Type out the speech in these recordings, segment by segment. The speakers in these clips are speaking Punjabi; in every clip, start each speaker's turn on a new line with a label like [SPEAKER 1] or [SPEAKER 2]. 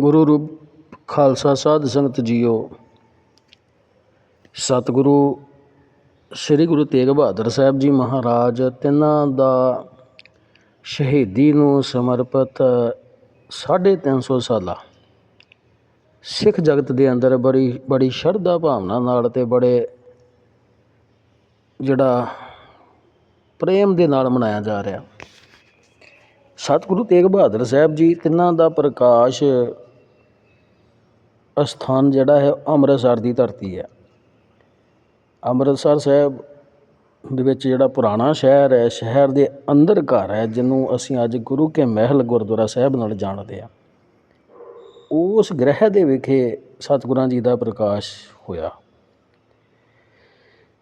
[SPEAKER 1] ਗੁਰੂ ਰੂਪ ਖਾਲਸਾ ਸਾਧ ਸੰਗਤ ਜੀਓ। ਸਤਿਗੁਰੂ ਸ੍ਰੀ ਗੁਰੂ ਤੇਗ ਬਹਾਦਰ ਸਾਹਿਬ ਜੀ ਮਹਾਰਾਜ, ਤਿੰਨਾਂ ਦਾ ਸ਼ਹੀਦੀ ਨੂੰ ਸਮਰਪਿਤ ਸਾਢੇ ਤਿੰਨ ਸੌ ਸਾਲਾ। ਸਿੱਖ ਜਗਤ ਦੇ ਅੰਦਰ ਬੜੀ ਬੜੀ ਸ਼ਰਧਾ ਭਾਵਨਾ ਨਾਲ ਅਤੇ ਬੜੇ ਜਿਹੜਾ ਪ੍ਰੇਮ ਦੇ ਨਾਲ ਮਨਾਇਆ ਜਾ ਰਿਹਾ। ਸਤਿਗੁਰੂ ਤੇਗ ਬਹਾਦਰ ਸਾਹਿਬ ਜੀ ਤਿੰਨਾਂ ਦਾ ਪ੍ਰਕਾਸ਼ ਅਸਥਾਨ ਜਿਹੜਾ ਹੈ ਅੰਮ੍ਰਿਤਸਰ ਦੀ ਧਰਤੀ ਹੈ। ਅੰਮ੍ਰਿਤਸਰ ਸਾਹਿਬ ਦੇ ਵਿੱਚ ਜਿਹੜਾ ਪੁਰਾਣਾ ਸ਼ਹਿਰ ਹੈ, ਸ਼ਹਿਰ ਦੇ ਅੰਦਰ ਘਰ ਹੈ, ਜਿਹਨੂੰ ਅਸੀਂ ਅੱਜ ਗੁਰੂ ਕੇ ਮਹਿਲ ਗੁਰਦੁਆਰਾ ਸਾਹਿਬ ਨਾਲ ਜਾਣਦੇ ਹਾਂ। ਉਸ ਗ੍ਰਹਿ ਦੇ ਵਿਖੇ ਸਤਿਗੁਰਾਂ ਜੀ ਦਾ ਪ੍ਰਕਾਸ਼ ਹੋਇਆ।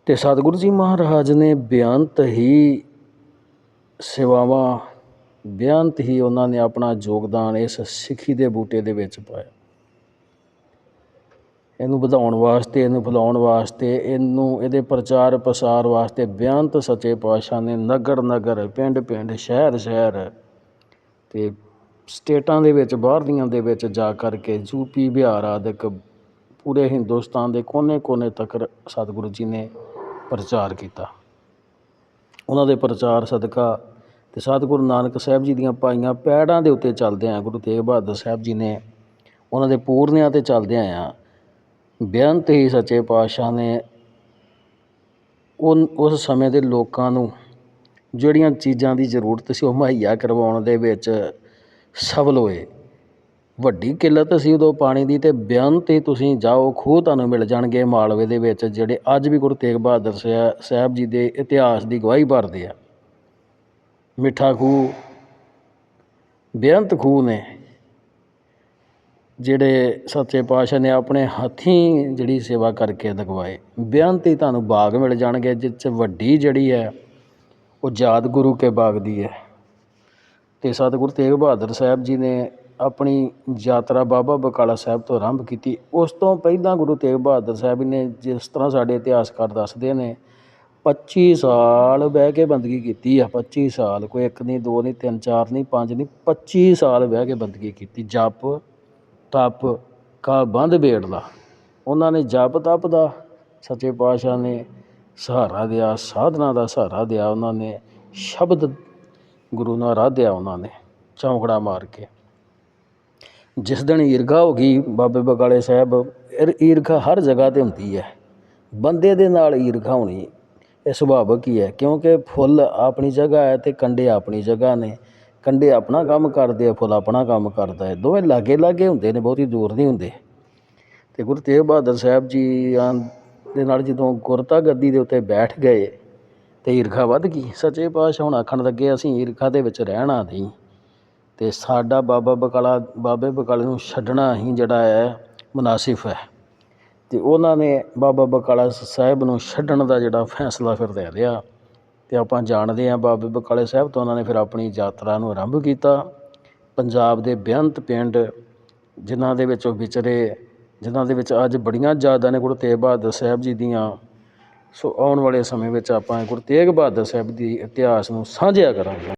[SPEAKER 1] ਤੇ ਸਤਿਗੁਰੂ ਜੀ ਮਹਾਰਾਜ ਨੇ ਬੇਅੰਤ ਹੀ ਸੇਵਾਵਾਂ, ਬੇਅੰਤ ਹੀ ਉਹਨਾਂ ਨੇ ਆਪਣਾ ਯੋਗਦਾਨ ਇਸ ਸਿੱਖੀ ਦੇ ਬੂਟੇ ਦੇ ਵਿੱਚ ਪਾਇਆ। ਇਹਨੂੰ ਵਧਾਉਣ ਵਾਸਤੇ, ਇਹਨੂੰ ਫੈਲਾਉਣ ਵਾਸਤੇ, ਇਹਨੂੰ, ਇਹਦੇ ਪ੍ਰਚਾਰ ਪ੍ਰਸਾਰ ਵਾਸਤੇ ਬੇਅੰਤ ਸੱਚੇ ਪਾਤਸ਼ਾਹ ਨੇ ਨਗਰ ਨਗਰ, ਪਿੰਡ ਪਿੰਡ, ਸ਼ਹਿਰ ਸ਼ਹਿਰ ਤੇ ਸਟੇਟਾਂ ਦੇ ਵਿੱਚ ਬਾਹਰ ਦੀਆਂ ਦੇ ਵਿੱਚ ਜਾ ਕਰਕੇ ਯੂਪੀ ਬਿਹਾਰ ਆਦਿਕ ਪੂਰੇ ਹਿੰਦੁਸਤਾਨ ਦੇ ਕੋਨੇ-ਕੋਨੇ ਤੱਕ ਸਤਿਗੁਰੂ ਜੀ ਨੇ ਪ੍ਰਚਾਰ ਕੀਤਾ। ਉਹਨਾਂ ਦੇ ਪ੍ਰਚਾਰ ਸਦਕਾ ਤੇ ਸਤਿਗੁਰੂ ਨਾਨਕ ਸਾਹਿਬ ਜੀ ਦੀਆਂ ਪਾਈਆਂ ਪੈੜਾਂ ਦੇ ਉੱਤੇ ਚੱਲਦੇ ਆ ਗੁਰੂ ਤੇਗ ਬਹਾਦਰ ਸਾਹਿਬ ਜੀ ਨੇ ਉਹਨਾਂ ਦੇ ਪੂਰਨਿਆਂ ਤੇ ਚੱਲਦੇ ਆ ਬੇਅੰਤ ਹੀ ਸੱਚੇ ਪਾਤਸ਼ਾਹ ਨੇ ਉਹ ਉਸ ਸਮੇਂ ਦੇ ਲੋਕਾਂ ਨੂੰ ਜਿਹੜੀਆਂ ਚੀਜ਼ਾਂ ਦੀ ਜ਼ਰੂਰਤ ਸੀ ਉਹ ਮੁਹੱਈਆ ਕਰਵਾਉਣ ਦੇ ਵਿੱਚ ਸਫਲ ਹੋਏ। ਵੱਡੀ ਕਿੱਲਤ ਸੀ ਉਦੋਂ ਪਾਣੀ ਦੀ ਅਤੇ ਬੇਅੰਤ ਹੀ ਤੁਸੀਂ ਜਾਓ, ਖੂਹ ਤੁਹਾਨੂੰ ਮਿਲ ਜਾਣਗੇ ਮਾਲਵੇ ਦੇ ਵਿੱਚ, ਜਿਹੜੇ ਅੱਜ ਵੀ ਗੁਰੂ ਤੇਗ ਬਹਾਦਰ ਸ਼ਹਿ ਸਾਹਿਬ ਜੀ ਦੇ ਇਤਿਹਾਸ ਦੀ ਗਵਾਹੀ ਭਰਦੇ ਆ। ਮਿੱਠਾ ਖੂਹ, ਬੇਅੰਤ ਖੂਹ ਨੇ ਜਿਹੜੇ ਸੱਚੇ ਪਾਤਸ਼ਾਹ ਨੇ ਆਪਣੇ ਹੱਥੀਂ ਜਿਹੜੀ ਸੇਵਾ ਕਰਕੇ ਦਗਵਾਏ ਬੇਅੰਤ ਤੁਹਾਨੂੰ ਬਾਗ ਮਿਲ ਜਾਣਗੇ, ਜਿਸ 'ਚ ਵੱਡੀ ਜਿਹੜੀ ਹੈ, ਉਹ ਜਾਦ ਗੁਰੂ ਕੇ ਬਾਗ ਦੀ ਹੈ। ਅਤੇ ਸਤਿਗੁਰੂ ਤੇਗ ਬਹਾਦਰ ਸਾਹਿਬ ਜੀ ਨੇ ਆਪਣੀ ਯਾਤਰਾ ਬਾਬਾ ਬਕਾਲਾ ਸਾਹਿਬ ਤੋਂ ਆਰੰਭ ਕੀਤੀ। ਉਸ ਤੋਂ ਪਹਿਲਾਂ ਗੁਰੂ ਤੇਗ ਬਹਾਦਰ ਸਾਹਿਬ ਜੀ ਨੇ ਜਿਸ ਤਰ੍ਹਾਂ ਸਾਡੇ ਇਤਿਹਾਸਕਾਰ ਦੱਸਦੇ ਨੇ 25 ਸਾਲ ਬਹਿ ਕੇ ਬੰਦਗੀ ਕੀਤੀ ਆ 25 ਸਾਲ, ਕੋਈ ਇੱਕ ਨਹੀਂ ਦੋ ਨਹੀਂ ਤਿੰਨ, ਚਾਰ ਨਹੀਂ ਪੰਜ ਨਹੀਂ 25 ਸਾਲ ਬਹਿ ਕੇ ਬੰਦਗੀ ਕੀਤੀ। ਜਪ ਤਪ ਕਾ ਬੰਦ ਬੇੜਦਾ ਉਹਨਾਂ ਨੇ ਜਪ ਤਪ ਦਾ ਸੱਚੇ ਪਾਤਸ਼ਾਹ ਨੇ ਸਹਾਰਾ ਦਿਆ, ਸਾਧਨਾ ਦਾ ਸਹਾਰਾ ਦਿਆ, ਉਹਨਾਂ ਨੇ ਸ਼ਬਦ ਗੁਰੂ ਨਾਲ ਰਾਧਿਆ ਉਹਨਾਂ ਨੇ ਚੌਂਕੜਾ ਮਾਰ ਕੇ। ਜਿਸ ਦਿਨ ਈਰਖਾ ਹੋ ਗਈ, ਬਾਬੇ ਬਗਾਲੇ ਸਾਹਿਬ ਈਰ- ਈਰਖਾ ਹਰ ਜਗ੍ਹਾ ਤੇ ਹੁੰਦੀ ਹੈ। ਬੰਦੇ ਦੇ ਨਾਲ ਈਰਖਾ ਹੋਣੀ, ਇਹ ਸੁਭਾਵਿਕ ਹੀ ਹੈ, ਕਿਉਂਕਿ ਫੁੱਲ ਆਪਣੀ ਜਗ੍ਹਾ ਹੈ ਤੇ ਕੰਡੇ ਆਪਣੀ ਜਗ੍ਹਾ ਨੇ। ਕੰਡੇ ਆਪਣਾ ਕੰਮ ਕਰਦੇ ਆ, ਫੁੱਲ ਆਪਣਾ ਕੰਮ ਕਰਦਾ ਹੈ। ਦੋਵੇਂ ਲਾਗੇ ਲਾਗੇ ਹੁੰਦੇ ਨੇ, ਬਹੁਤੀ ਦੂਰ ਨਹੀਂ ਹੁੰਦੇ। ਤੇ ਗੁਰੂ ਤੇਗ ਬਹਾਦਰ ਸਾਹਿਬ ਜੀ ਆਂ ਦੇ ਨਾਲ ਜਦੋਂ ਗੁਰਤਾ ਗੱਦੀ ਦੇ ਉੱਤੇ ਬੈਠ ਗਏ ਤੇ ਈਰਖਾ ਵੱਧ ਗਈ। ਸੱਚੇ ਪਾਤਸ਼ਾਹ ਹੁਣ ਆਖਣ ਲੱਗੇ, ਅਸੀਂ ਈਰਖਾ ਦੇ ਵਿੱਚ ਰਹਿਣਾ ਨਹੀਂ ਤੇ ਸਾਡਾ ਬਾਬਾ ਬਕਾਲਾ, ਬਾਬੇ ਬਕਾਲੇ ਨੂੰ ਛੱਡਣਾ ਹੀ ਜਿਹੜਾ ਹੈ, ਮੁਨਾਸਿਫ ਹੈ। ਤੇ ਉਹਨਾਂ ਨੇ ਬਾਬਾ ਬਕਾਲਾ ਸਾਹਿਬ ਨੂੰ ਛੱਡਣ ਦਾ ਜਿਹੜਾ ਫੈਸਲਾ ਫਿਰ ਲੈ ਲਿਆ। ਅਤੇ ਆਪਾਂ ਜਾਣਦੇ ਹਾਂ ਬਾਬੇ ਬਕਾਲੇ ਸਾਹਿਬ ਤੋਂ ਉਹਨਾਂ ਨੇ ਫਿਰ ਆਪਣੀ ਯਾਤਰਾ ਨੂੰ ਆਰੰਭ ਕੀਤਾ। ਪੰਜਾਬ ਦੇ ਬੇਅੰਤ ਪਿੰਡ ਜਿਨ੍ਹਾਂ ਦੇ ਵਿੱਚ ਉਹ ਵਿਚਰੇ, ਜਿਨ੍ਹਾਂ ਦੇ ਵਿੱਚ ਅੱਜ ਬੜੀਆਂ ਯਾਦਾਂ ਨੇ ਗੁਰੂ ਤੇਗ ਬਹਾਦਰ ਸਾਹਿਬ ਜੀ ਦੀਆਂ। ਸੋ ਆਉਣ ਵਾਲੇ ਸਮੇਂ ਵਿੱਚ ਆਪਾਂ ਗੁਰੂ ਤੇਗ ਬਹਾਦਰ ਸਾਹਿਬ ਦੀ ਇਤਿਹਾਸ ਨੂੰ ਸਾਂਝਿਆ ਕਰਾਂਗੇ।